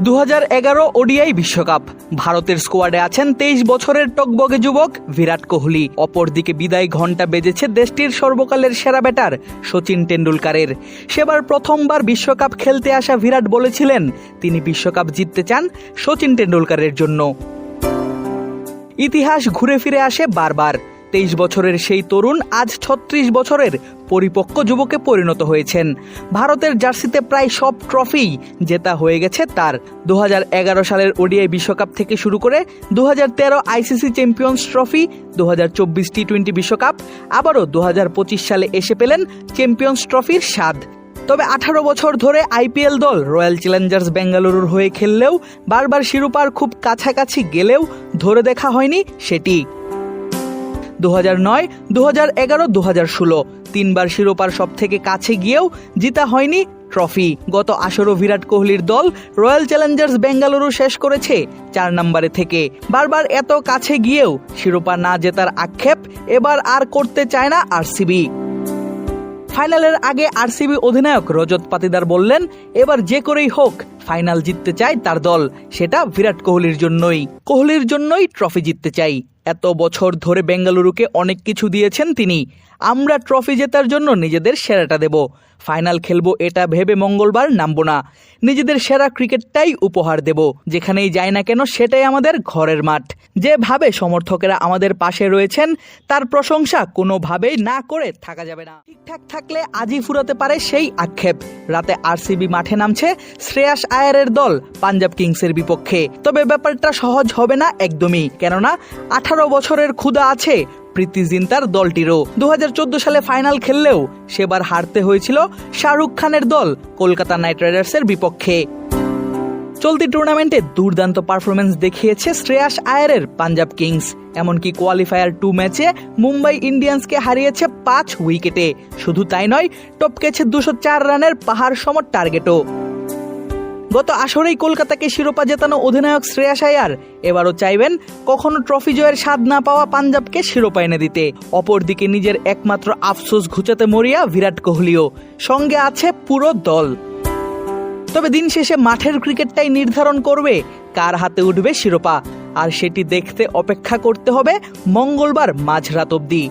দু হাজার এগারো ওডিআই বিশ্বকাপ। ভারতের স্কোয়াডে আছেন তেইশ বছরের টকবগে যুবক বিরাট কোহলি। অপরদিকে বিদায় ঘণ্টা বেজেছে দেশটির সর্বকালের সেরা ব্যাটার সচিন টেন্ডুলকারের সেবার প্রথমবার বিশ্বকাপ খেলতে আসা বিরাট বলেছিলেন, তিনি বিশ্বকাপ জিততে চান সচিন টেন্ডুলকারের জন্য। ইতিহাস ঘুরে ফিরে আসে বারবার। তেইশ বছরের সেই তরুণ আজ ছত্রিশ বছরের পরিপক্ক যুবকে পরিণত হয়েছেন। ভারতের জার্সিতে প্রায় সব ট্রফি জেতা হয়ে গেছে তার। দু হাজার এগারো সালের ওডিআই বিশ্বকাপ থেকে শুরু করে দু হাজার তেরো আইসিসি চ্যাম্পিয়ন্স ট্রফি দু হাজার চব্বিশ টি টোয়েন্টি বিশ্বকাপ, আবারও দু হাজার পঁচিশ সালে এসে পেলেন চ্যাম্পিয়ন্স ট্রফির স্বাদ। তবে আঠারো বছর ধরে আইপিএল দল রয়্যাল চ্যালেঞ্জার্স বেঙ্গালুরুর হয়ে খেললেও বারবার শিরোপার খুব কাছাকাছি গেলেও ধরে দেখা হয়নি সেটি। দু হাজার নয় দু হাজার এগারো দু হাজার ষোলো। তিনবার শিরোপার সব থেকে কাছে গিয়েও জিতা হয়নি ট্রফি। গত আসরও বিরাট কোহলির দল রয়্যাল চ্যালেঞ্জার্স বেঙ্গালুরু শেষ করেছে চার নম্বরে থেকে। বারবার এত কাছে গিয়েও শিরোপা না জেতার আক্ষেপ এবার আর করতে চায় না আরসিবি। ফাইনালের আগে আরসিবি অধিনায়ক রজত পাতিদার বললেন, এবার যে করেই হোক, ফাইনাল জিততে চায় তার দল। সেটা বিরাট কোহলির জন্যই। কোহলির জন্যই ট্রফি জিততে চাই। এত বছর ধরে বেঙ্গালুরুকে অনেক কিছু দিয়েছেন তিনি। আমরা ট্রফি জেতার জন্য নিজেদের সেরাটা দেব। ফাইনাল খেলব এটা ভেবে মঙ্গলবার নামবো না। নিজেদের সেরা ক্রিকেটটাই উপহার দেব। যেখানেই যাই না কেন সেটাই আমাদের ঘরের মাঠ। যেভাবে সমর্থকেরা আমাদের পাশে রয়েছেন, তার প্রশংসা কোনোভাবেই না করে থাকা যাবে না। ঠিকঠাক থাকলে আজই ফুরাতে পারে সেই আক্ষেপ। রাতে আরসিবি মাঠে নামছে শ্রেয়াস আয়ারের দল পাঞ্জাব কিংসের বিপক্ষে। তবে ব্যাপারটা সহজ হবে না একদমই। কেননা আঠারো বছরের ক্ষুদা আছে প্রীতি জিন্তার দলটিরও। দু হাজার চোদ্দ সালে ফাইনাল খেললেও সেবার হারতে হয়েছিল শাহরুখ খানের দল কলকাতা নাইট রাইডার্সের বিপক্ষে। চলতি টুর্নামেন্টে দুর্দান্ত পারফরমেন্স দেখিয়েছে শ্রেয়াস আয়ারের পাঞ্জাব কিংস। এমনকি কোয়ালিফায়ার টু ম্যাচে মুম্বাই ইন্ডিয়ান্সকে হারিয়েছে পাঁচ উইকেটে। শুধু তাই নয়, টপকেছে দুশো চার রানের পাহাড় সম টার্গেটও। গত আসরেই কলকাতাকে শিরোপা জেতানো অধিনায়ক শ্রেয়াস আয়ার এবারও চাইবেন কখনো ট্রফি জয়ের স্বাদ না পাওয়া পাঞ্জাবকে শিরোপা এনে দিতে। অপরদিকে নিজের একমাত্র আফসোস ঘুচাতে মরিয়া বিরাট কোহলিও। সঙ্গে আছে পুরো দল। তবে দিন শেষে মাঠের ক্রিকেটটাই নির্ধারণ করবে কার হাতে উঠবে শিরোপা। আর সেটি দেখতে অপেক্ষা করতে হবে মঙ্গলবার মাঝরাত অবধি।